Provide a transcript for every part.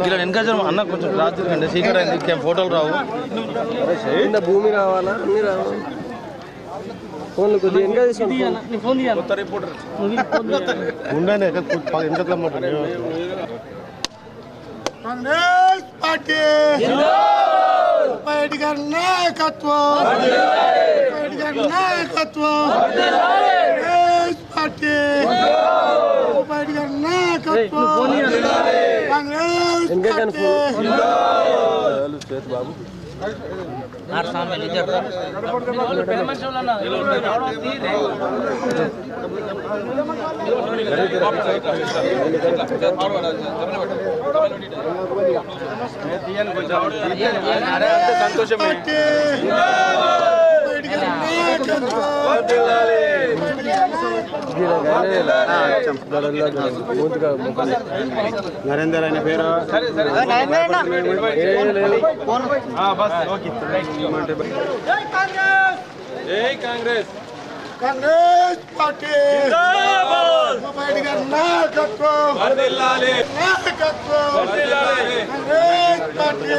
ఇలా వెనక జనం అన్న కొంచెం రాత్రి కంటే సీక్రెట్ అయింది ఇంకేం ఫోటోలు రావు. భూమి రావాలా? అన్ని రావాలి ఫోన్లు కొద్దిగా ఇంకా తీసుకోండి ఉండనే కాంగ్రెస్ పార్టీ. గారి నాయకత్వం. గారి నాయకత్వం. పార్టీ ఉమ్మడి గారి నాయకత్వం కాంగ్రెస్ ఇంకా కానీ పార్టీ పార్టీ ఉమ్మడి గారి నాయకత్వం మూతిగా నరేందర్ అనే పేరు కాంగ్రెస్ పార్టీ నాయకత్వం నాయకత్వం కాంగ్రెస్ పార్టీ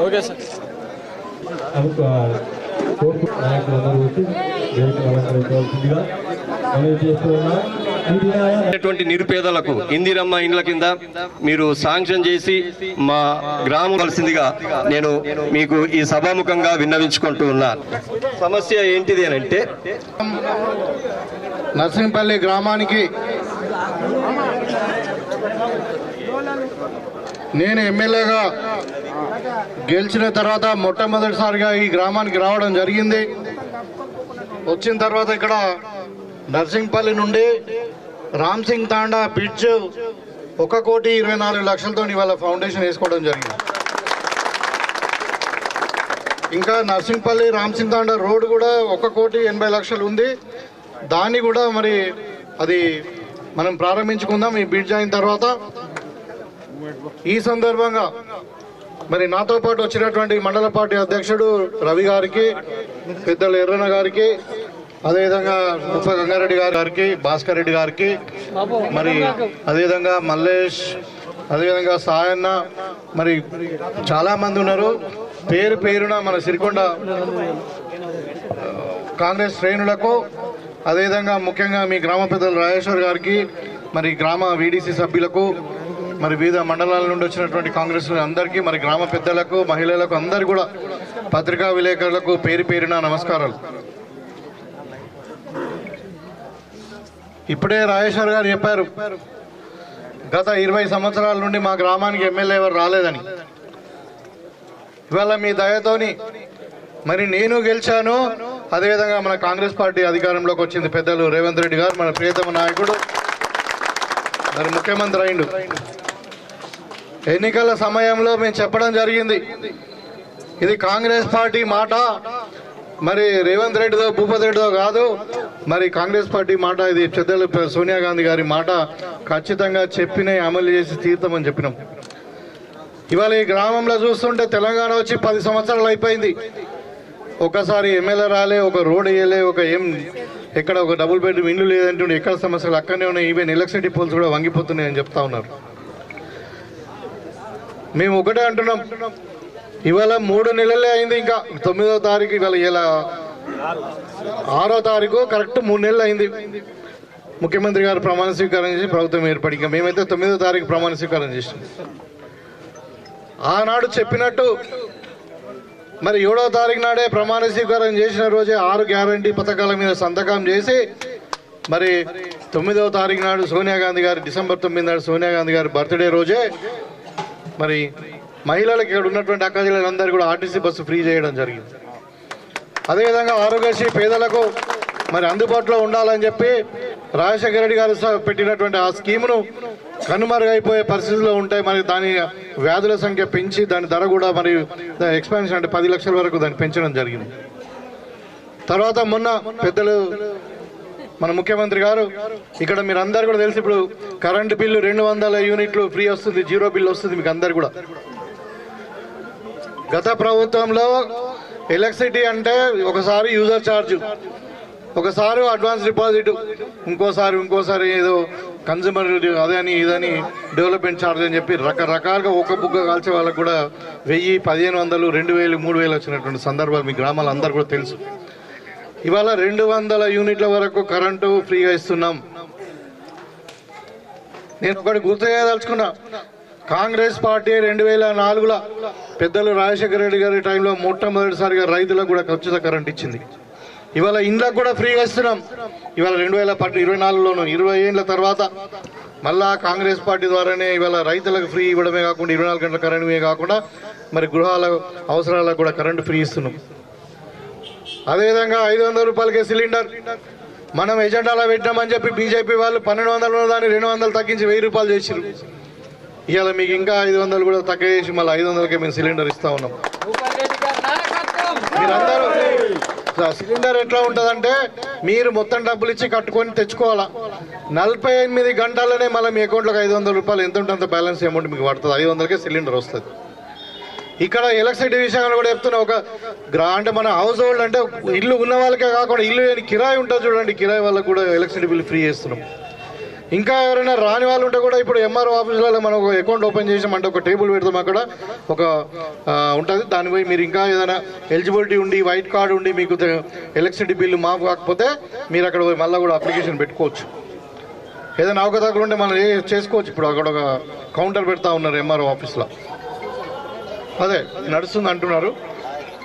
ఓకే సార్. ప్రముఖ కోర్టు నాయకులందరూ వచ్చి వేదికను అలంకరించవలసిందిగా మనం చేస్తున్నాం ఇది న్యాయ ఉన్నటువంటి నిరుపేదలకు ఇందిరమ్మ ఇండ్ల కింద మీరు శాంక్షన్ చేసి మా గ్రామం కలిసిందిగా నేను మీకు ఈ సభాముఖంగా విన్నవించుకుంటూ ఉన్నాను సమస్య ఏంటిది అని అంటే నర్సింపల్లి గ్రామానికి నేను ఎమ్మెల్యేగా గెలిచిన తర్వాత మొట్టమొదటిసారిగా ఈ గ్రామానికి రావడం జరిగింది. వచ్చిన తర్వాత ఇక్కడ నర్సింగ్పల్లి నుండి రామ్ సింగ్ తాండా బ్రిడ్జ్ ఒక కోటి ఇరవై నాలుగు లక్షలతో ఇవాళ ఫౌండేషన్ వేసుకోవడం జరిగింది. ఇంకా నర్సింగ్పల్లి రామ్ సింగ్ తాండా రోడ్డు కూడా ఒక కోటి ఎనభై లక్షలు ఉంది. దాన్ని కూడా మరి అది మనం ప్రారంభించుకుందాం ఈ బ్రిడ్జ్ అయిన తర్వాత. ఈ సందర్భంగా మరి నాతో పాటు వచ్చినటువంటి మండల పార్టీ అధ్యక్షుడు రవి గారికి పెద్దలు ఎర్రన గారికి అదేవిధంగా ముప్ప గంగారెడ్డి గారి గారికి భాస్కర్ రెడ్డి గారికి మరి అదేవిధంగా మల్లేష్ అదేవిధంగా సాయన్న మరి చాలామంది ఉన్నారు. పేరు పేరున మన సిరికొండ కాంగ్రెస్ శ్రేణులకు అదేవిధంగా ముఖ్యంగా మీ గ్రామ పెద్దలు రాజేశ్వర్ గారికి మరి గ్రామ వీడీసీ సభ్యులకు మరి వివిధ మండలాల నుండి వచ్చినటువంటి కాంగ్రెస్ అందరికీ మరి గ్రామ పెద్దలకు మహిళలకు అందరు కూడా పత్రికా విలేకరులకు పేరు పేరున నమస్కారాలు. ఇప్పుడే రాజేశ్వర్ గారు చెప్పారు గత ఇరవై సంవత్సరాల నుండి మా గ్రామానికి ఎమ్మెల్యే ఎవరు రాలేదని. ఇవాళ మీ దయతోని మరి నేను గెలిచాను అదేవిధంగా మన కాంగ్రెస్ పార్టీ అధికారంలోకి వచ్చింది పెద్దలు రేవంత్ రెడ్డి గారు మన ప్రియతమ నాయకుడు మరి ముఖ్యమంత్రి అయిండు. ఎన్నికల సమయంలో మేము చెప్పడం జరిగింది. ఇది కాంగ్రెస్ పార్టీ మాట. మరి రేవంత్ రెడ్డితో భూపతి రెడ్డిదో కాదు. మరి కాంగ్రెస్ పార్టీ మాట ఇది పెద్దలు సోనియా గాంధీ గారి మాట ఖచ్చితంగా చెప్పిన అమలు చేసి తీర్థమని చెప్పినాం. ఇవాళ ఈ గ్రామంలో చూస్తుంటే తెలంగాణ వచ్చి పది సంవత్సరాలు అయిపోయింది. ఒకసారి ఎమ్మెల్యే రాలే ఒక రోడ్ వేయలే ఒక ఏం ఎక్కడ ఒక డబుల్ బెడ్రూమ్ ఇల్లు లేదంటుండే ఎక్కడ సమస్యలు అక్కడనే ఉన్నాయి ఈవెన్ ఎలక్ట్రిసిటీ పోల్స్ కూడా వంగిపోతున్నాయని చెప్తా ఉన్నారు. మేము ఒకటే అంటున్నాం. ఇవాళ మూడు నెలలే అయింది ఇంకా. తొమ్మిదో తారీఖు ఇవాళ ఇలా ఆరో తారీఖు కరెక్ట్ మూడు నెలలు అయింది. ముఖ్యమంత్రి గారు ప్రమాణ స్వీకారం చేసి ప్రభుత్వం ఏర్పడి ఇంకా మేమైతే తొమ్మిదో తారీఖు ప్రమాణ స్వీకారం చేసాం ఆనాడు చెప్పినట్టు మరి ఏడో తారీఖు నాడే ప్రమాణ స్వీకారం చేసిన రోజే ఆరు గ్యారంటీ పథకాల మీద సంతకం చేసి మరి తొమ్మిదవ తారీఖు నాడు సోనియా గాంధీ గారి డిసెంబర్ తొమ్మిది నాడు సోనియా గాంధీ గారి బర్త్డే రోజే మరి మహిళలకు ఇక్కడ ఉన్నటువంటి అక్క జిల్లాలందరూ కూడా ఆర్టీసీ బస్సు ఫ్రీ చేయడం జరిగింది. అదేవిధంగా ఆరోగ్యశ్రీ పేదలకు మరి అందుబాటులో ఉండాలని చెప్పి రాజశేఖర రెడ్డి గారు పెట్టినటువంటి ఆ స్కీమును కనుమరుగైపోయే పరిస్థితుల్లో ఉంటాయి మరి దాని వ్యాధుల సంఖ్య పెంచి దాని ధర కూడా మరి ఎక్స్పాన్షన్ అంటే పది లక్షల వరకు దాన్ని పెంచడం జరిగింది. తర్వాత మొన్న పెద్దలు మన ముఖ్యమంత్రి గారు ఇక్కడ మీరు అందరు కూడా తెలిసి ఇప్పుడు కరెంటు బిల్లు రెండు వందల యూనిట్లు ఫ్రీ వస్తుంది జీరో బిల్ వస్తుంది మీకు అందరు కూడా. గత ప్రభుత్వంలో ఎలక్ట్రిసిటీ అంటే ఒకసారి యూజర్ ఛార్జ్ ఒకసారి అడ్వాన్స్ డిపాజిట్ ఇంకోసారి ఇంకోసారి ఏదో కన్జ్యూమర్ అదని ఇదని డెవలప్మెంట్ ఛార్జ్ అని చెప్పి రకరకాలుగా ఒక బుగ్గ కాల్చే వాళ్ళకు కూడా వెయ్యి పదిహేను వందలు రెండు వేలు మూడు వేలు వచ్చినటువంటి సందర్భాలు మీ గ్రామాలు అందరు కూడా తెలుసు. ఇవాళ రెండు వందల యూనిట్ల వరకు కరెంటు ఫ్రీగా ఇస్తున్నాం. నేను ఒకటి గుర్తు చేయదలుచుకున్నా కాంగ్రెస్ పార్టీ రెండు వేల నాలుగులో పెద్దలు రాజశేఖర రెడ్డి గారి టైంలో మొట్టమొదటిసారిగా రైతులకు కూడా ఖచ్చితంగా కరెంట్ ఇచ్చింది. ఇవాళ ఇండ్లకు కూడా ఫ్రీగా ఇస్తున్నాం. ఇవాళ రెండు వేల పట్టు ఇరవై నాలుగులోను ఇరవై ఏళ్ళ తర్వాత మళ్ళా కాంగ్రెస్ పార్టీ ద్వారానే ఇవాళ రైతులకు ఫ్రీ ఇవ్వడమే కాకుండా ఇరవై నాలుగు గంటల కరెంటుమే కాకుండా మరి గృహాల అవసరాలకు కూడా కరెంటు ఫ్రీ ఇస్తున్నాం. అదేవిధంగా ఐదు వందల రూపాయలకే సిలిండర్. మనం ఎజెండాలో పెట్టామని చెప్పి బీజేపీ వాళ్ళు పన్నెండు వందలు దాన్ని రెండు వందలు తగ్గించి వెయ్యి రూపాయలు చేసిరు ఇవాళ మీకు ఇంకా ఐదు వందలు కూడా తక్కువ చేసి మళ్ళీ ఐదు వందలకే మేము సిలిండర్ ఇస్తా ఉన్నాం. మీరందరూ సిలిండర్ ఎట్లా ఉంటుందంటే మీరు మొత్తం డబ్బులు ఇచ్చి కట్టుకొని తెచ్చుకోవాలా. నలభై ఎనిమిది గంటలనే మళ్ళీ మీ అకౌంట్లోకి ఐదు వందల రూపాయలు ఎంత ఉంటే అంత బ్యాలెన్స్ అమౌంట్ మీకు పడుతుంది. ఐదు వందలకే సిలిండర్ వస్తుంది. ఇక్కడ ఎలక్ట్రిసిటీ విషయంలో కూడా చెప్తున్నా ఒక గ్రా అంటే మన హౌస్ హోల్డ్ అంటే ఇల్లు ఉన్న వాళ్ళకే కాకుండా ఇల్లు లేని కిరాయి ఉంటుంది చూడండి కిరాయి వాళ్ళకి కూడా ఎలక్ట్రిసిటీ బిల్ ఫ్రీ చేస్తున్నాం. ఇంకా ఎవరైనా రాని వాళ్ళు ఉంటే కూడా ఇప్పుడు ఎంఆర్ఓ ఆఫీసులలో మనం ఒక అకౌంట్ ఓపెన్ చేసామంటే ఒక టేబుల్ పెడతాం అక్కడ ఒక ఉంటుంది. దానిపై మీరు ఇంకా ఏదైనా ఎలిజిబిలిటీ ఉండి వైట్ కార్డు ఉండి మీకు ఎలక్ట్రిసిటీ బిల్లు మాఫ్ కాకపోతే మీరు అక్కడ పోయి మళ్ళీ కూడా అప్లికేషన్ పెట్టుకోవచ్చు. ఏదైనా అవకతవకలు ఉంటే మనం ఏ- చేసుకోవచ్చు. ఇప్పుడు అక్కడ ఒక కౌంటర్ పెడతా ఉన్నారు ఎంఆర్ఓ ఆఫీస్లో అదే నడుస్తుంది అంటున్నారు.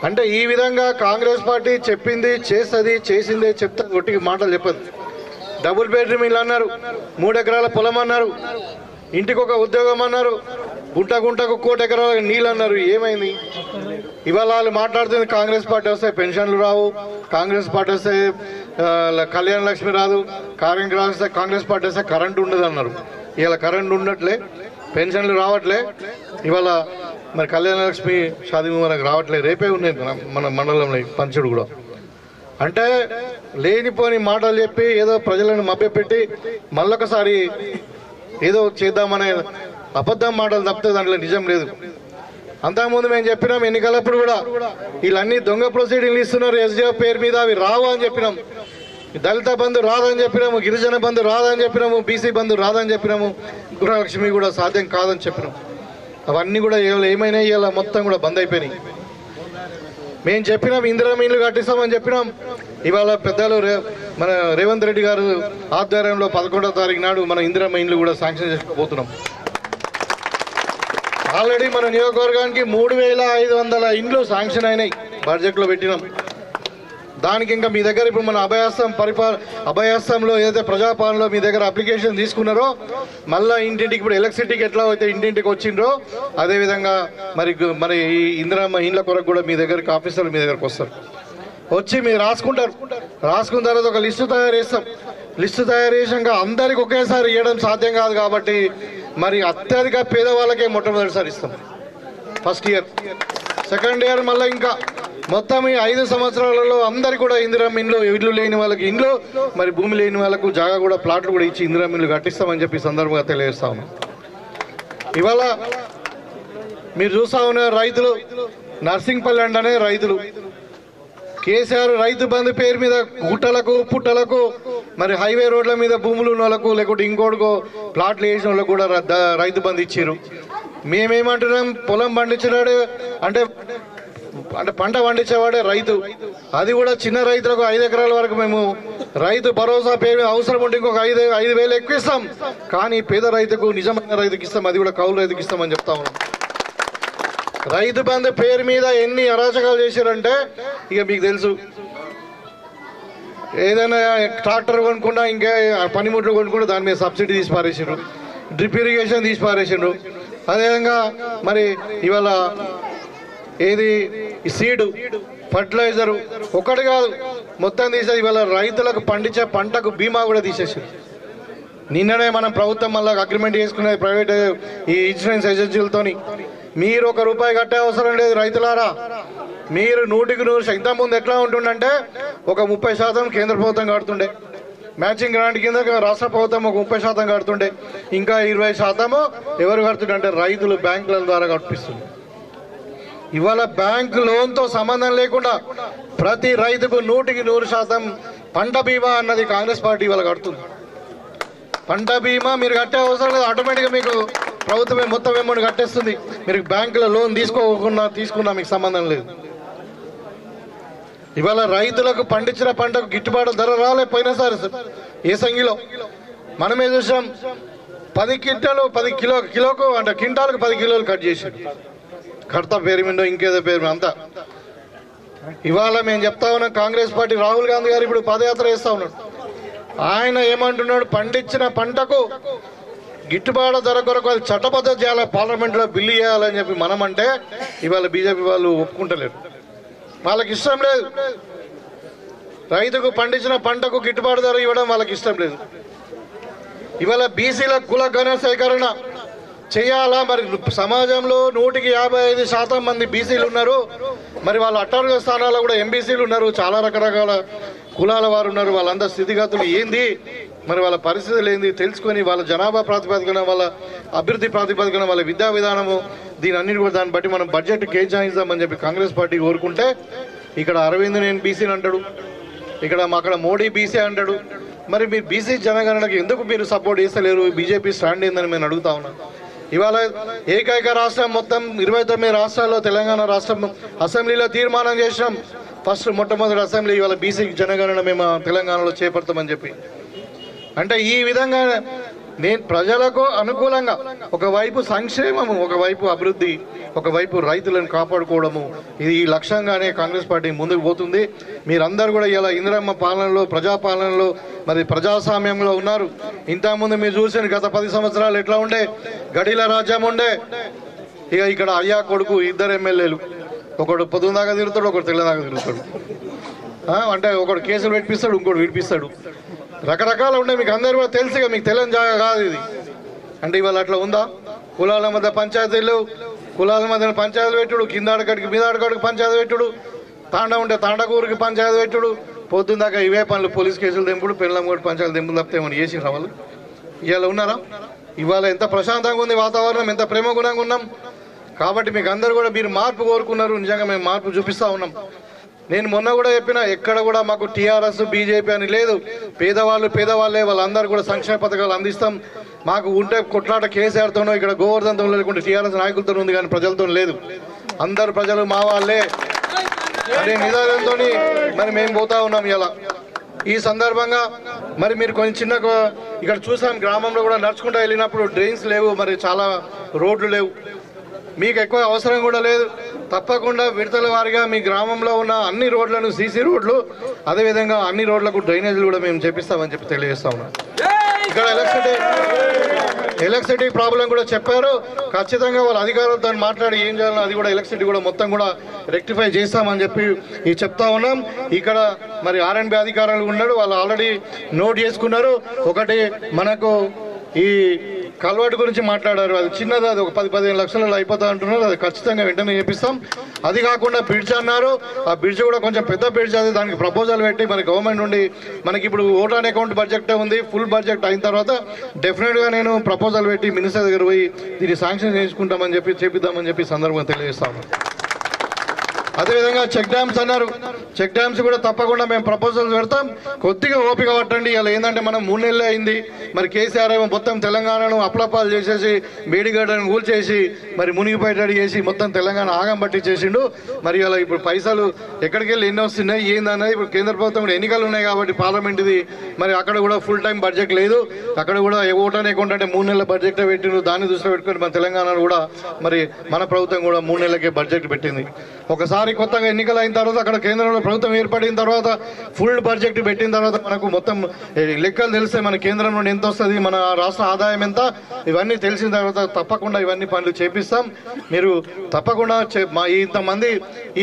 అంటే ఈ విధంగా కాంగ్రెస్ పార్టీ చెప్పింది చేస్తుంది చేసిందే చెప్తే ఒట్టికి మాటలు చెప్పదు. డబుల్ బెడ్రూమ్ ఇల్లు అన్నారు మూడు ఎకరాల పొలం అన్నారు ఇంటికి ఒక ఉద్యోగం అన్నారు గుంట గుంటకు కోటి ఎకరాల నీళ్ళు అన్నారు ఏమైంది? ఇవాళ వాళ్ళు మాట్లాడుతుంది కాంగ్రెస్ పార్టీ వస్తే పెన్షన్లు రావు కాంగ్రెస్ పార్టీ వస్తే కళ్యాణ లక్ష్మి రాదు కాంగ్రెస్ వస్తే కాంగ్రెస్ పార్టీ వస్తే కరెంట్ ఉండదు అన్నారు. ఇవాళ కరెంటు ఉండట్లే పెన్షన్లు రావట్లే ఇవాళ మరి కళ్యాణ లక్ష్మి షాదీ మనకు రావట్లేదు రేపే ఉన్నాయి మన మన మండలంలో పంచుడు కూడా. అంటే లేనిపోని మాటలు చెప్పి ఏదో ప్రజలను మభ్యపెట్టి మళ్ళొకసారి ఏదో చేద్దామనే అబద్ధం మాటలు తప్పితే దాంట్లో నిజం లేదు. అంతకుముందు మేము చెప్పినాం ఎన్నికలప్పుడు కూడా వీళ్ళన్నీ దొంగ ప్రొసీడింగ్లు ఇస్తున్నారు ఎస్డిఓ పేరు మీద అవి రావు అని చెప్పినాం. దళిత బంధు రాదని చెప్పినాము గిరిజన బంధు రాదని చెప్పినాము బీసీ బంధు రాదని చెప్పినాము గృహలక్ష్మి కూడా సాధ్యం కాదని చెప్పినాం. అవన్నీ కూడా ఏమైనా ఇవాళ మొత్తం కూడా బంద్ అయిపోయినాయి. మేము చెప్పినాం ఇందిరా మీన్లు కట్టిస్తామని చెప్పినాం. ఇవాళ పెద్దలు రే మన రేవంత్ రెడ్డి గారు ఆధ్వర్యంలో పదకొండవ తారీఖు నాడు మన ఇందిరా మైన్లు కూడా శాంక్షన్ చేసుకోబోతున్నాం. ఆల్రెడీ మన నియోజకవర్గానికి మూడు వేల ఐదు వందల ఇండ్లు శాంక్షన్ అయినాయి బడ్జెట్లో పెట్టినాం. దానికి ఇంకా మీ దగ్గర ఇప్పుడు మన అభయాస్తం పరిపాల అభయాస్తంలో ఏదైతే ప్రజాపాలనలో మీ దగ్గర అప్లికేషన్ తీసుకున్నారో మళ్ళీ ఇంటింటికి ఇప్పుడు ఎలక్ట్రిసిటీకి ఎట్లా అయితే ఇంటింటికి వచ్చిండ్రో అదేవిధంగా మరి మరి ఈ ఇందిరమ్మ ఇండ్ల కొరకు కూడా మీ దగ్గరికి ఆఫీసర్లు మీ దగ్గరకు వస్తారు. వచ్చి మీరు రాసుకుంటారు. రాసుకున్న తర్వాత ఒక లిస్టు తయారు చేస్తాం. లిస్టు తయారు చేసాక అందరికి ఒకేసారి ఇవ్వడం సాధ్యం కాదు కాబట్టి మరి అత్యధిక పేదవాళ్ళకే మొట్టమొదటిసారి ఇస్తాం. ఫస్ట్ ఇయర్ సెకండ్ ఇయర్ మళ్ళీ ఇంకా మొత్తం ఈ ఐదు సంవత్సరాలలో అందరు కూడా ఇందిరా ఇండ్లు ఇల్లు లేని వాళ్ళకి ఇండ్లు మరి భూమి లేని వాళ్ళకు జాగా కూడా ప్లాట్లు కూడా ఇచ్చి ఇందిరా ఇల్లు కట్టిస్తామని చెప్పి సందర్భంగా తెలియజేస్తా ఉన్నాం. ఇవాళ మీరు చూస్తా ఉన్నారు రైతులు నర్సింగ్పల్లి అంటేనే రైతులు. కేసీఆర్ రైతు బంధు పేరు మీద గుట్టలకు పుట్టలకు మరి హైవే రోడ్ల మీద భూములు ఉన్న వాళ్ళకు లేకుంటే ఇంకోటికో ప్లాట్లు వేసిన వాళ్ళకు కూడా రైతు బంధు ఇచ్చారు మేమేమంటున్నాం? పొలం పండించినాడు అంటే అంటే పంట పండించేవాడే రైతు. అది కూడా చిన్న రైతులకు ఐదు ఎకరాల వరకు మేము రైతు భరోసా పేరు అవసరం ఉంటే ఇంకొక ఐదు ఐదు వేలు ఎక్కువ ఇస్తాం. కానీ పేద రైతుకు నిజమైన రైతుకి ఇస్తాం. అది కూడా కౌలు రైతుకి ఇస్తామని చెప్తా ఉన్నాం. రైతు బంధు పేరు మీద ఎన్ని అరాచకాలు చేశారంటే ఇక మీకు తెలుసు. ఏదైనా ట్రాక్టర్ కొనుక్కున్నా ఇంకా పనిముట్లు కొనుక్కుంటే దాని మీద సబ్సిడీ తీసి పారేసిండ్రు. డ్రిప్ ఇరిగేషన్ తీసి పారేసిండ్రు. అదేవిధంగా మరి ఇవాళ ఏది? Seed fertiliser. ఒకటి కాదు మొత్తం తీసేది ఇవాళ రైతులకు పండించే పంటకు బీమా కూడా తీసేసారు నిన్ననే మనం ప్రభుత్వం మళ్ళీ అగ్రిమెంట్ చేసుకునేది ప్రైవేట్ ఈ ఇన్సూరెన్స్ ఏజెన్సీలతోని మీరు ఒక రూపాయి కట్టే అవసరం లేదు రైతులారా. మీరు నూటికి నూరు శాతం. ముందు ఎట్లా ఉంటుండంటే ఒక ముప్పై శాతం కేంద్ర ప్రభుత్వం కడుతుండే. మ్యాచింగ్ గ్రాంట్ కింద రాష్ట్ర ప్రభుత్వం ఒక ముప్పై శాతం కడుతుండే. ఇంకా ఇరవై శాతము ఎవరు కడుతుండే అంటే రైతులు బ్యాంకుల ద్వారా కట్టిస్తుంది ఇవాళ బ్యాంక్ లోన్తో సంబంధం లేకుండా ప్రతి రైతుకు నూటికి నూరు శాతం పంట బీమా అన్నది కాంగ్రెస్ పార్టీ ఇవాళ కడుతుంది. పంట బీమా మీరు కట్టే అవసరం లేదు. ఆటోమేటిక్గా మీకు ప్రభుత్వమే మొత్తం అమౌంట్ కట్టేస్తుంది. మీరు బ్యాంకులో లోన్ తీసుకోకుండా తీసుకున్నా మీకు సంబంధం లేదు. ఇవాళ రైతులకు పండించిన పంటకు గిట్టుబాటు ధర రాలే పోయినసారి ఏ సంగిలో మనమే చూసాం పది క్వింటాలు పది కిలో కిలోకు అంటే క్వింటాలకు పది కిలోలు కట్ చేశాడు కర్త పేరు మీద ఇంకేదో పేరు మీద అంతా. ఇవాళ మేము చెప్తా ఉన్నాం కాంగ్రెస్ పార్టీ రాహుల్ గాంధీ గారు ఇప్పుడు పాదయాత్ర చేస్తా ఉన్నాడు. ఆయన ఏమంటున్నాడు? పండించిన పంటకు గిట్టుబాటు ధర కొరకు అది చట్టబద్ధ చేయాలి పార్లమెంట్లో బిల్లు చేయాలని చెప్పి మనం అంటే ఇవాళ బీజేపీ వాళ్ళు ఒప్పుకుంటలేరు. వాళ్ళకి ఇష్టం లేదు. రైతుకు పండించిన పంటకు గిట్టుబాటు ధర ఇవ్వడం వాళ్ళకి ఇష్టం లేదు. ఇవాళ బీసీల కుల గణ సేకరణ చేయాలా? మరి సమాజంలో నూటికి యాభై ఐదు శాతం మంది బీసీలు ఉన్నారు. మరి వాళ్ళ అట్టారుగ స్థానాల్లో కూడా ఎంబీసీలు ఉన్నారు. చాలా రకరకాల కులాల వారు ఉన్నారు. వాళ్ళందరి స్థితిగతులు ఏంది? మరి వాళ్ళ పరిస్థితులు ఏంది? తెలుసుకొని వాళ్ళ జనాభా ప్రాతిపదికన వాళ్ళ అభివృద్ధి ప్రాతిపదికన వాళ్ళ విద్యా విధానము దీని అన్నిటి కూడా దాన్ని బట్టి మనం బడ్జెట్ కేటాయిస్తామని చెప్పి కాంగ్రెస్ పార్టీ కోరుకుంటే ఇక్కడ అరవింద్ నేను బీసీని అంటాడు. ఇక్కడ మా అక్కడ మోడీ బీసీ అంటాడు. మరి మీరు బీసీ జనగణనకు ఎందుకు మీరు సపోర్ట్ చేస్తలేరు? బీజేపీ స్టాండ్ ఏందని నేను అడుగుతా ఉన్నాను ఇవాళ ఏకైక రాష్ట్రం మొత్తం ఇరవై తొమ్మిది రాష్ట్రాల్లో తెలంగాణ రాష్ట్రం అసెంబ్లీలో తీర్మానం చేసినాం. ఫస్ట్ మొట్టమొదటి అసెంబ్లీ ఇవాళ బీసీ జనగణన మేము తెలంగాణలో చేపడతామని చెప్పి. అంటే ఈ విధంగా నేను ప్రజలకు అనుకూలంగా ఒకవైపు సంక్షేమము ఒకవైపు అభివృద్ధి ఒకవైపు రైతులను కాపాడుకోవడము ఇది ఈ లక్ష్యంగానే కాంగ్రెస్ పార్టీ ముందుకు పోతుంది. మీరందరూ కూడా ఇలా ఇందిరమ్మ పాలనలో ప్రజాపాలనలో మరి ప్రజాస్వామ్యంలో ఉన్నారు. ఇంతకుముందు మీరు చూసిన గత పది సంవత్సరాలు ఎట్లా ఉండే? గడిల రాజ్యం ఉండే. ఇక ఇక్కడ అయ్యా కొడుకు ఇద్దరు ఎమ్మెల్యేలు. ఒకడు పొద్దున దాకా తిరుగుతాడు ఒకడు తెల్లదాకా తిరుగుతాడు. అంటే ఒకడు కేసులు పెట్టిస్తాడు ఇంకోటి విడిపిస్తాడు. రకరకాలు ఉండే మీకు అందరు కూడా తెలుసు మీకు తెలియని జాగా కాదు ఇది. అంటే ఇవాళ అట్లా ఉందా? కులాల మధ్య పంచాయతీలు కులాల మధ్య పంచాయతీ పెట్టుడు కింద అడగడికి మీద అడగడికి పంచాయతీ పెట్టుడు తాండ ఉంటే తాండకూరికి పంచాయతీ పెట్టుడు పొద్దున్న దాకా ఇవే పనులు పోలీస్ కేసులు దింపుడు పిల్లల పంచాయతీ దింపులు తప్పితే ఏమైనా చేసిన వాళ్ళు? ఇవాళ ఉన్నారా? ఇవాళ ఎంత ప్రశాంతంగా ఉంది వాతావరణం ఎంత ప్రేమ గుణంగా ఉన్నాం. కాబట్టి మీకు అందరు కూడా మీరు మార్పు కోరుకున్నారు. నిజంగా మేము మార్పు చూపిస్తా ఉన్నాం. నేను మొన్న కూడా చెప్పిన ఎక్కడ కూడా మాకు టీఆర్ఎస్ బీజేపీ అని లేదు. పేదవాళ్ళు పేదవాళ్ళే వాళ్ళందరూ కూడా సంక్షేమ పథకాలు అందిస్తాం. మాకు ఉంటే కొట్లాట కేసీఆర్తోనో ఇక్కడ గోవర్ధన్తో లేకుంటే టీఆర్ఎస్ నాయకులతో ఉంది కానీ ప్రజలతో లేదు. అందరు ప్రజలు మా వాళ్ళే. అనే నిదానంతో మరి మేము పోతా ఉన్నాం ఇలా. ఈ సందర్భంగా మరి మీరు కొంచెం చిన్న ఇక్కడ చూసాం గ్రామంలో కూడా నడుచుకుంటూ వెళ్ళినప్పుడు డ్రైన్స్ లేవు మరి చాలా రోడ్లు లేవు. మీకు ఎక్కువ అవసరం కూడా లేదు. తప్పకుండా విడతల వారిగా మీ గ్రామంలో ఉన్న అన్ని రోడ్లను సీసీ రోడ్లు అదేవిధంగా అన్ని రోడ్లకు డ్రైనేజీలు కూడా మేము చేపిస్తామని చెప్పి తెలియజేస్తా ఉన్నాం. ఇక్కడ ఎలక్ట్రిసిటీ ఎలక్ట్రిసిటీ ప్రాబ్లం కూడా చెప్పారు. ఖచ్చితంగా వాళ్ళ అధికారులతో మాట్లాడి ఏం చేయాలని అది కూడా ఎలక్ట్రిసిటీ కూడా మొత్తం కూడా రెక్టిఫై చేస్తామని చెప్పి ఈ చెప్తా ఉన్నాం. ఇక్కడ మరి ఆర్ఎండ్బి అధికారులు ఉన్నాడు వాళ్ళు ఆల్రెడీ నోట్ చేసుకున్నారు. ఒకటి మనకు ఈ కల్వర్ట్ గురించి మాట్లాడారు. అది చిన్నది అది ఒక పది పదిహేను లక్షలలో అయిపోతా అంటున్నారు. అది ఖచ్చితంగా వెంటనే చేపిస్తాం. అది కాకుండా బ్రిడ్జ్ అన్నారు. ఆ బ్రిడ్జ్ కూడా కొంచెం పెద్ద బ్రిడ్జ్ అది. దానికి ప్రపోజల్ పెట్టి మన గవర్నమెంట్ నుండి మనకి ఇప్పుడు ఓటాన్ అకౌంట్ బడ్జెట్ ఉంది. ఫుల్ బడ్జెట్ అయిన తర్వాత డెఫినెట్గా నేను ప్రపోజల్ పెట్టి మినిస్టర్ దగ్గర పోయి దీన్ని శాంక్షన్ చేసుకుంటామని చెప్పి చేపిద్దామని చెప్పి సందర్భంగా తెలియజేస్తాను అదేవిధంగా చెక్ డ్యామ్స్ అన్నారు. చెక్ డ్యామ్స్ కూడా తప్పకుండా మేము ప్రపోజల్స్ పెడతాం. కొద్దిగా ఓపిక పట్టండి. ఇలా ఏంటంటే మనం మూడు నెలలు అయింది. మరి కేసీఆర్ ఏమో మొత్తం తెలంగాణను అప్లపాలు చేసేసి బేడిగడ్డను కూల్చేసి మరి మునిగిపోయేటట్టు చేసి మొత్తం తెలంగాణ ఆగం పట్టి చేసిండు మరి ఇలా ఇప్పుడు పైసలు ఎక్కడికి వెళ్ళి ఎన్ని వస్తున్నాయి ఏందన్నది ఇప్పుడు కేంద్ర ప్రభుత్వం కూడా ఎన్నికలు ఉన్నాయి కాబట్టి పార్లమెంట్ది. మరి అక్కడ కూడా ఫుల్ టైం బడ్జెట్ లేదు. అక్కడ కూడా ఓటానే అకౌంట్ అంటే మూడు నెలల బడ్జెట్ పెట్టిండు దాన్ని దృష్టిలో పెట్టుకొని మన తెలంగాణలో కూడా మరి మన ప్రభుత్వం కూడా మూడు నెలలకే బడ్జెట్ పెట్టింది. ఒకసారి కొత్తగా ఎన్నికలు అయిన తర్వాత అక్కడ కేంద్రంలో ప్రభుత్వం ఏర్పడిన తర్వాత ఫుల్ బడ్జెట్ పెట్టిన తర్వాత మనకు మొత్తం లెక్కలు తెలిస్తే మన కేంద్రం నుండి ఎంత వస్తుంది మన రాష్ట్ర ఆదాయం ఎంత? ఇవన్నీ తెలిసిన తర్వాత తప్పకుండా ఇవన్నీ పనులు చేపిస్తాం. మీరు తప్పకుండా మా ఇంతమంది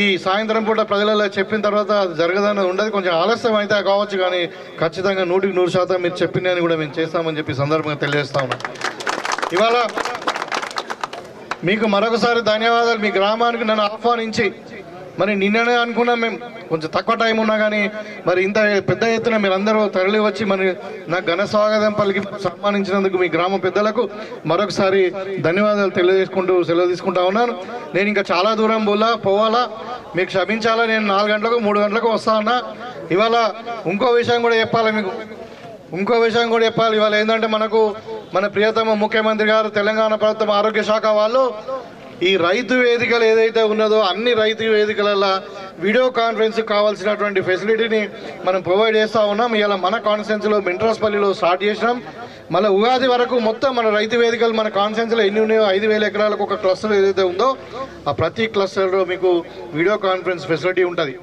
ఈ సాయంత్రం పూట ప్రజలలో చెప్పిన తర్వాత అది జరగదని ఉండదు. కొంచెం ఆలస్యం అయితే కావచ్చు కానీ ఖచ్చితంగా నూటికి నూరు శాతం మీరు చెప్పినని కూడా మేము చేస్తామని చెప్పి సందర్భంగా తెలియజేస్తా ఉన్నాం. ఇవాళ మీకు మరొకసారి ధన్యవాదాలు. మీ గ్రామానికి నన్ను ఆహ్వానించి మరి నిన్ననే అనుకున్నాం మేము. కొంచెం తక్కువ టైం ఉన్నా కానీ మరి ఇంత పెద్ద ఎత్తున మీరందరూ తరలి వచ్చి మరి నాకు ఘన స్వాగతం పలికి సన్మానించినందుకు మీ గ్రామ పెద్దలకు మరొకసారి ధన్యవాదాలు తెలియజేసుకుంటూ సెలవు తీసుకుంటా ఉన్నాను. నేను ఇంకా చాలా దూరం పోలా పోవాలా? మీకు క్షమించాలా? నేను నాలుగు గంటలకు మూడు గంటలకు వస్తా ఉన్నా. ఇవాళ ఇంకో విషయం కూడా చెప్పాలి మీకు. ఇంకో విషయం కూడా చెప్పాలి. ఇవాళ ఏంటంటే మనకు మన ప్రియతమ ముఖ్యమంత్రి గారు తెలంగాణ ప్రభుత్వం ఆరోగ్య శాఖ వాళ్ళు ఈ రైతు వేదికలు ఏదైతే ఉన్నదో అన్ని రైతు వేదికలలో వీడియో కాన్ఫరెన్స్ కావాల్సినటువంటి ఫెసిలిటీని మనం ప్రొవైడ్ చేస్తూ ఉన్నాం. ఇలా మన కాన్ఫరెన్స్లో మింట్రాస్పల్లిలో స్టార్ట్ చేసినాం. మళ్ళీ ఉగాది వరకు మొత్తం మన రైతు వేదికలు మన కాన్ఫరెన్స్లో ఎన్ని ఉన్నాయో ఐదు వేల ఎకరాలకు ఒక క్లస్టర్ ఏదైతే ఉందో ఆ ప్రతి క్లస్టర్లో మీకు వీడియో కాన్ఫరెన్స్ ఫెసిలిటీ ఉంటుంది.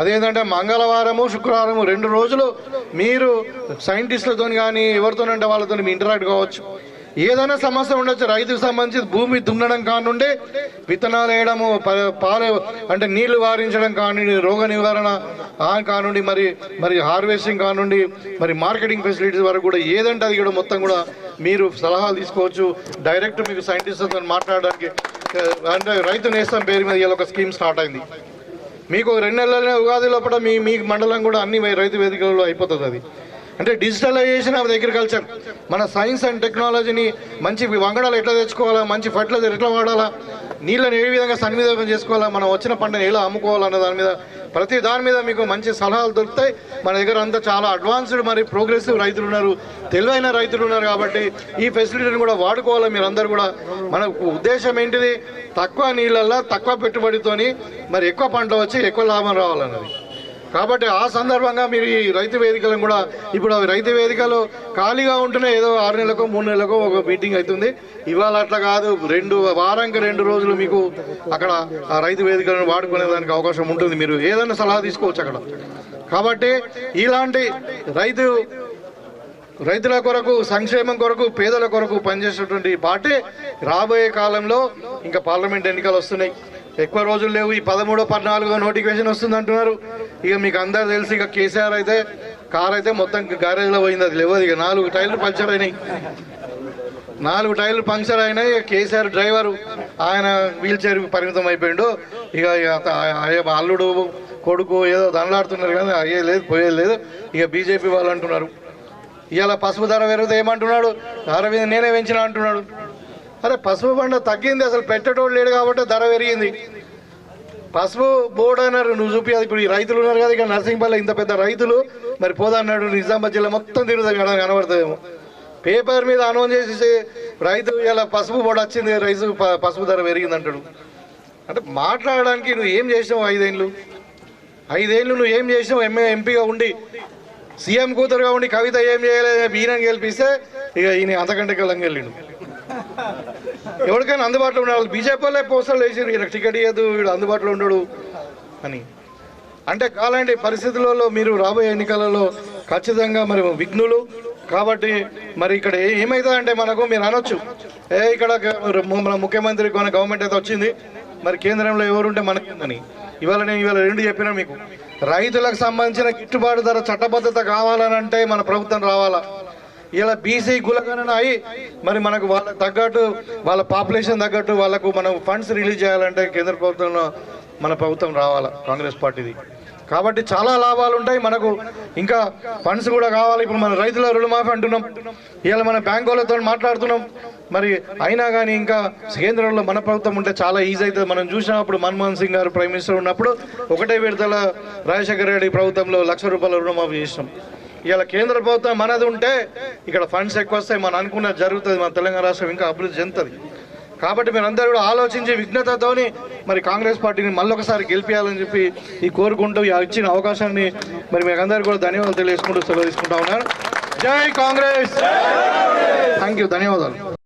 అదేంటంటే మంగళవారము శుక్రవారము రెండు రోజులు మీరు సైంటిస్టులతో కానీ ఎవరితోనంటే వాళ్ళతో మీ ఇంటరాక్ట్ కావచ్చు. ఏదైనా సమస్య ఉండొచ్చు. రైతుకు సంబంధించి భూమి దున్నడం కానుండే విత్తనాలు వేయడము పాలు అంటే నీళ్ళు వారించడం కానివ్వండి రోగ నివారణ కానుండి మరి మరి హార్వెస్టింగ్ కానుండి మరి మార్కెటింగ్ ఫెసిలిటీస్ వరకు కూడా ఏదంటే అది కూడా మొత్తం కూడా మీరు సలహాలు తీసుకోవచ్చు. డైరెక్ట్ మీకు సైంటిస్ట్తో మాట్లాడడానికి అంటే రైతు నేస్తం పేరు మీద ఇలా ఒక స్కీమ్ స్టార్ట్ అయింది. మీకు రెండు నెలలనే ఉగాది లోపల మీ మీ మండలం కూడా అన్ని రైతు వేదికలలో అయిపోతుంది అది. అంటే డిజిటలైజేషన్ ఆఫ్ అగ్రికల్చర్ మన సైన్స్ అండ్ టెక్నాలజీని మంచి వంగడాలు ఎట్లా తెచ్చుకోవాలా మంచి ఫర్టిలైజర్ ఎట్లా వాడాలా నీళ్ళని ఏ విధంగా సన్నివేదం చేసుకోవాలా మనం వచ్చిన పంటని ఎలా అమ్ముకోవాలన్న దాని మీద ప్రతి దాని మీద మీకు మంచి సలహాలు దొరుకుతాయి. మన దగ్గర అంతా చాలా అడ్వాన్స్డ్ మరి ప్రోగ్రెసివ్ రైతులు ఉన్నారు తెలివైన రైతులు ఉన్నారు కాబట్టి ఈ ఫెసిలిటీని కూడా వాడుకోవాలి మీరందరూ కూడా. మన ఉద్దేశం ఏంటిది? తక్కువ నీళ్ళల్లో తక్కువ పెట్టుబడితోని మరి ఎక్కువ పంట వచ్చి ఎక్కువ లాభం రావాలన్నది. కాబట్టి ఆ సందర్భంగా మీరు ఈ రైతు వేదికలను కూడా ఇప్పుడు రైతు వేదికలు ఖాళీగా ఉంటేనే ఏదో ఆరు నెలలకు మూడు నెలలకు ఒక మీటింగ్ అవుతుంది. ఇవాళ అట్లా కాదు రెండు వారానికి రెండు రోజులు మీకు అక్కడ ఆ రైతు వేదికలను వాడుకునే దానికి అవకాశం ఉంటుంది. మీరు ఏదైనా సలహా తీసుకోవచ్చు అక్కడ. కాబట్టి ఇలాంటి రైతు రైతుల కొరకు సంక్షేమం కొరకు పేదల కొరకు పనిచేసేటువంటి పార్టీ రాబోయే కాలంలో ఇంకా పార్లమెంట్ ఎన్నికలు వస్తున్నాయి. ఎక్కువ రోజులు లేవు ఈ పదమూడో పద్నాలుగో నోటిఫికేషన్ వస్తుంది అంటున్నారు. ఇక మీకు అందరు తెలిసి ఇక కేసీఆర్ అయితే కార్ అయితే మొత్తం గ్యారేజ్లో పోయింది అది లేవదు ఇక నాలుగు టైర్లు పంచర్ అయినాయి. నాలుగు టైర్లు పంక్చర్ అయినాయి ఇక కేసీఆర్ డ్రైవర్ ఆయన వీల్ చైర్ పరిమితం అయిపోయిండు. ఇక ఇక అల్లుడు కొడుకు ఏదో దండలాడుతున్నారు కానీ అయ్యే లేదు పోయేది లేదు. ఇక బీజేపీ వాళ్ళు అంటున్నారు. ఇవాళ పసుపు ధర పెరిగితే ఏమంటున్నాడు? ధర మీద నేనే పెంచిన అంటున్నాడు. అరే పసుపు బండ తగ్గింది అసలు పెట్టేటోడు లేడు కాబట్టి ధర పెరిగింది. పసుపు బోర్డు అన్నారు నువ్వు చూపి అది ఇప్పుడు ఈ రైతులు ఉన్నారు కదా ఇక నర్సింగ్పల్లి ఇంత పెద్ద రైతులు మరి పోదన్నాడు నిజామాబాద్ జిల్లా మొత్తం తిరుగుతాం కదా కనబడుతుందేమో పేపర్ మీద అనౌన్స్ చేసేసి రైతు ఇలా పసుపు బోర్డు వచ్చింది రైతు ప- పసుపు ధర పెరిగింది అంటాడు. అంటే మాట్లాడడానికి నువ్వు ఏం చేసినావు ఐదేళ్ళు? ఐదేళ్ళు నువ్వు ఏం చేసినావు? ఎంఏ ఎంపీగా ఉండి సీఎం కూతురుగా ఉండి కవిత ఏం చేయలేదు ఈయనని గెలిపిస్తే ఇక ఈయన అంతకంటే కలంగా వెళ్ళిండు ఎవరికైనా అందుబాటులో ఉండాలి బీజేపీ వాళ్ళే పోస్టర్లు వేసారు వీళ్ళకి టికెట్ ఇవ్వదు వీడు అందుబాటులో ఉండడు అని. అంటే కాలాంటి పరిస్థితులలో మీరు రాబోయే ఎన్నికలలో ఖచ్చితంగా మరి విఘ్నులు కాబట్టి మరి ఇక్కడ ఏమవుతుందంటే మనకు మీరు అనొచ్చు. ఏ ఇక్కడ మన ముఖ్యమంత్రి మన గవర్నమెంట్ అయితే వచ్చింది మరి కేంద్రంలో ఎవరుంటే మనకేందని. ఇవాళ నేను ఇవాళ రెండు చెప్పినా మీకు. రైతులకు సంబంధించిన గిట్టుబాటు ధర చట్టబద్ధత కావాలనంటే మన ప్రభుత్వం రావాలా? ఇలా బీసీ కులగణన అయి మరి మనకు వాళ్ళకు తగ్గట్టు వాళ్ళ పాపులేషన్ తగ్గట్టు వాళ్ళకు మనం ఫండ్స్ రిలీజ్ చేయాలంటే కేంద్ర ప్రభుత్వంలో మన ప్రభుత్వం రావాలా కాంగ్రెస్ పార్టీది. కాబట్టి చాలా లాభాలు ఉంటాయి మనకు. ఇంకా ఫండ్స్ కూడా కావాలి. ఇప్పుడు మన రైతుల రుణమాఫీ అంటున్నాం. ఇవాళ మన బ్యాంక్ వాళ్ళతో మాట్లాడుతున్నాం. మరి అయినా కానీ ఇంకా కేంద్రంలో మన ప్రభుత్వం ఉంటే చాలా ఈజీ అవుతుంది. మనం చూసినప్పుడు మన్మోహన్ సింగ్ గారు ప్రైమ్ మినిస్టర్ ఉన్నప్పుడు ఒకటే విడతల రాజశేఖర రెడ్డి ప్రభుత్వంలో లక్ష రూపాయల రుణమాఫీ చేసినాం. ఇలా కేంద్ర ప్రభుత్వం మనది ఉంటే ఇక్కడ ఫండ్స్ ఎక్కువ వస్తాయి మనం అనుకున్నది జరుగుతుంది మన తెలంగాణ రాష్ట్రం ఇంకా అభివృద్ధి చెందుతుంది. కాబట్టి మీరందరూ కూడా ఆలోచించి విఘ్నతతోని మరి కాంగ్రెస్ పార్టీని మళ్ళొకసారి గెలిపించాలని చెప్పి ఈ కోరుకుంటూ ఇచ్చిన అవకాశాన్ని మరి మీకు అందరికీ కూడా ధన్యవాదాలు తెలియజేసుకుంటూ సెలవు తీసుకుంటా ఉన్నాను. జై కాంగ్రెస్! థ్యాంక్ యూ ధన్యవాదాలు.